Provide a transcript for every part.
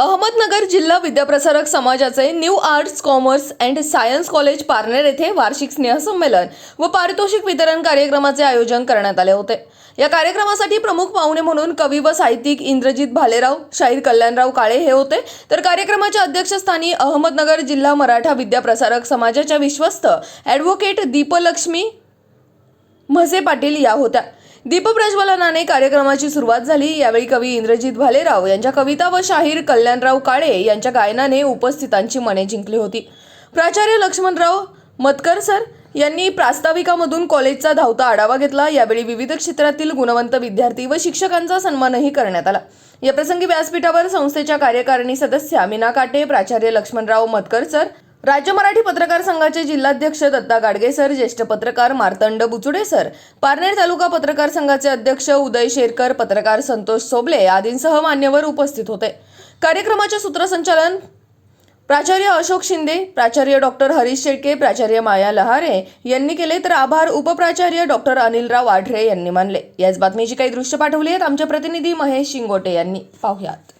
अहमदनगर जिल्हा विद्याप्रसारक समाजाचे new arts commerce and science college Parner येथे वार्षिक स्नेहसंमेलन व पारितोषिक वितरण कार्यक्रमाचे आयोजन करण्यात आले होते. या कार्यक्रमासाठी प्रमुख पाहुणे म्हणून कवी व साहित्यिक इंद्रजित भालेराव शाहीर कल्याणराव काळे हे होते. तर कार्यक्रमाच्या अध्यक्षस्थानी अहमदनगर जिल्हा मराठा विद्याप्रसारक समाजाच्या विश्वस्त ॲडव्होकेट दीपलक्ष्मी म्हसे पाटील या होत्या. दीपप्रज्वलनाने कार्यक्रमाची सुरुवात झाली. यावेळी कवी इंद्रजित भालेराव यांच्या कविता व शाहीर कल्याणराव काळे यांच्या गायनाने उपस्थितांची मने जिंकली होती. प्राचार्य लक्ष्मणराव मतकर सर यांनी प्रास्ताविकामधून कॉलेजचा धावता आढावा घेतला. यावेळी विविध क्षेत्रातील गुणवंत विद्यार्थी व शिक्षकांचा सन्मानही करण्यात आला. या प्रसंगी व्यासपीठावर संस्थेच्या कार्यकारिणी सदस्या मीना काटे प्राचार्य लक्ष्मणराव मतकर सर राज्य मराठी पत्रकार संघाचे जिल्हाध्यक्ष दत्ता गाडगे सर ज्येष्ठ पत्रकार मार्तंड बुचुडे सर पारनेर तालुका पत्रकार संघाचे अध्यक्ष उदय शेरकर पत्रकार संतोष सोबले आदींसह मान्यवर उपस्थित होते. कार्यक्रमाचे सूत्रसंचालन प्राचार्य अशोक शिंदे प्राचार्य डॉक्टर हरीश शेळके प्राचार्य माया लहारे यांनी केले तर आभार उपप्राचार्य डॉक्टर अनिलराव आढरे यांनी मानले. याच बातमीची काही दृश्य पाठवली आहेत आमचे प्रतिनिधी महेश शिंगोटे यांनी. पाहुयात.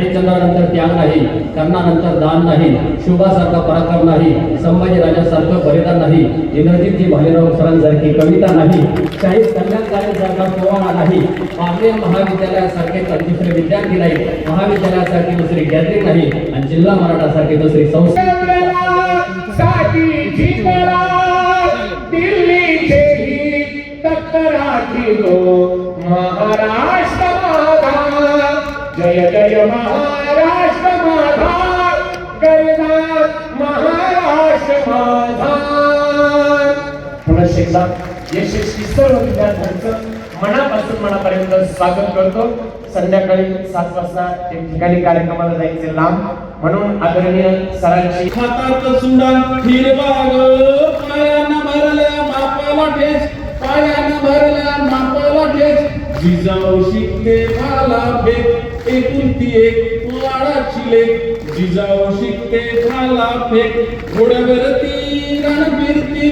हरिचंद्रानंतर त्याग नाही कर्णानंतर दान नाही शुभासारखा पराक्रम नाही संभाजी राजासारखं बलिदान नाही इंद्रजितजी भालेराव सरांसारखी कविता नाही शाहीर कल्याणकारीसारखा पोवाडा नाही आपले महाविद्यालयासारखे दुसरे विद्यार्थी नाही महाविद्यालयासारखी दुसरी गॅदरिंग नाही आणि जिल्हा मराठासारखी दुसरी संस्था पुन्हा यशस्वी सर्व विद्यार्थ्यांचं मनापासून मनापर्यंत स्वागत करतो. संध्याकाळी सात वाजता त्या ठिकाणी कार्यक्रमाला जायचे लांब. म्हणून आदरणीय सरांची हातात चुडा हिरवा पायानं भरल्या ठेच पायानं भरल्या मापाला ठेच जिजाऊ शिकते झाला फेक एकूण ती एक वाडाची लेक जिजाऊ शिकते झाला फेक घोड्यावरती रण फिरती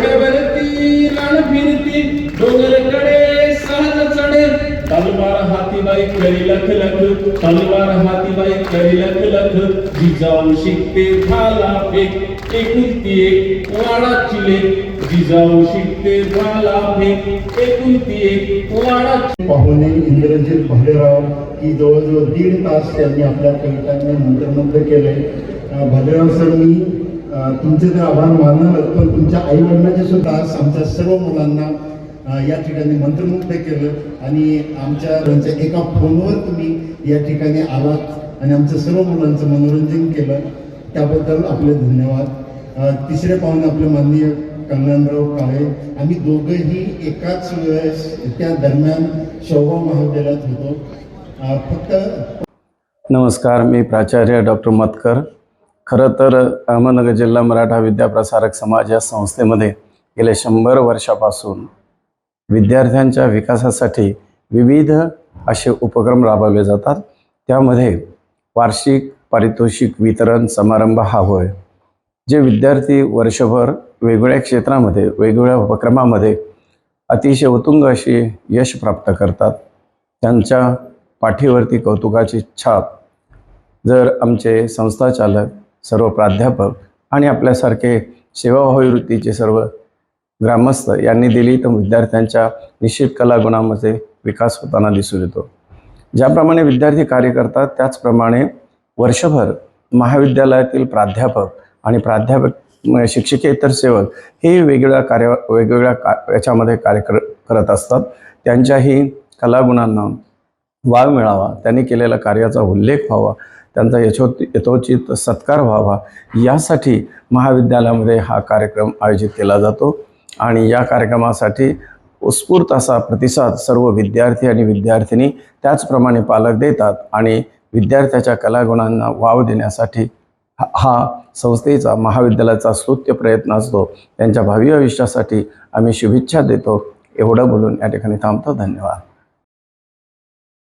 घोड्यावरती रान फिरती डोंगरकडे सहज चढे तलवार हातीबाई करी लख लख तलवार हातीबाई करी लख लख. जिजाऊ शिकते झाला फेक एकुलती एक वाडा चिले जिजाऊ शिकते झाला फेक एकुलती एक वाडा पाहुणे इंद्रजित भालेराव की जवळजवळ दीड तास त्यांनी आपल्या कवितांनी मंत्रमुग्ध केले. भालेराव सर मी तुमचे तर आभार मानणारच पण तुमच्या आई वडिलांचे सुद्धा आमच्या सर्व मुलांना या ठिकाणी मंत्रमुग्ध केलं आणि आमच्या त्यांच्या एका फोनवर तुम्ही या ठिकाणी आलात आणि आमच्या सर्व मुलांचं मनोरंजन केलं. त्याबद्दल आपले धन्यवाद. तिसरे पाहुणे आपले माननीय कल्याणराव काळे आम्ही दोघंही एकाच वेळेस त्या दरम्यान शोभा महाविद्यालयात होतो. फक्त नमस्कार मी प्राचार्य डॉक्टर मतकर. खरं तर अहमदनगर जिल्हा मराठा विद्याप्रसारक समाज या संस्थेमध्ये गेल्या शंभर वर्षापासून विद्यार्थ्यांच्या विकासासाठी विविध असे उपक्रम राबवले जातात. त्यामध्ये वार्षिक पारितोषिक वितरण समारंभ हा होय जे विद्यार्थी वर्षभर वेगवेगळ्या क्षेत्रामध्ये वेगवेगळ्या उपक्रमामध्ये अतिशय उतुंग अशी यश प्राप्त करतात. त्यांच्या पाठीवरती कौतुकाची छाप जर आमचे संस्थाचालक सर्व प्राध्यापक आणि आपल्यासारखे सेवाभावी वृत्तीचे सर्व ग्रामस्थ यांनी दिली तर विद्यार्थ्यांच्या निश्चित कलागुणामध्ये विकास होताना दिसून येतो. ज्याप्रमाणे विद्यार्थी कार्य करतात त्याचप्रमाणे वर्षभर महाविद्यालयातील प्राध्यापक आणि प्राध्यापक म- शिक्षकेतर सेवक हे वेगवेगळ्या कार्य वेगवेगळ्या का याच्यामध्ये कार्य कर करत असतात. त्यांच्याही कलागुणांना वाव मिळावा त्यांनी केलेल्या कार्याचा उल्लेख व्हावा त्यांचा यशोत यथोचित सत्कार व्हावा. यासाठी महाविद्यालयामध्ये हा कार्यक्रम आयोजित केला जातो. आणि या कार्यक्रमासाठी उत्स्फूर्त असा प्रतिसाद सर्व विद्यार्थी आणि विद्यार्थिनी त्याचप्रमाणे पालक देतात आणि विद्यार्थ्याच्या कलागुणांना वाव देण्यासाठी हा- हा संस्थेचा महाविद्यालयाचा स्तुत्य प्रयत्न असतो. त्यांच्या भावी आयुष्यासाठी आम्ही शुभेच्छा देतो. एवढं बोलून या ठिकाणी थांबतो. धन्यवाद.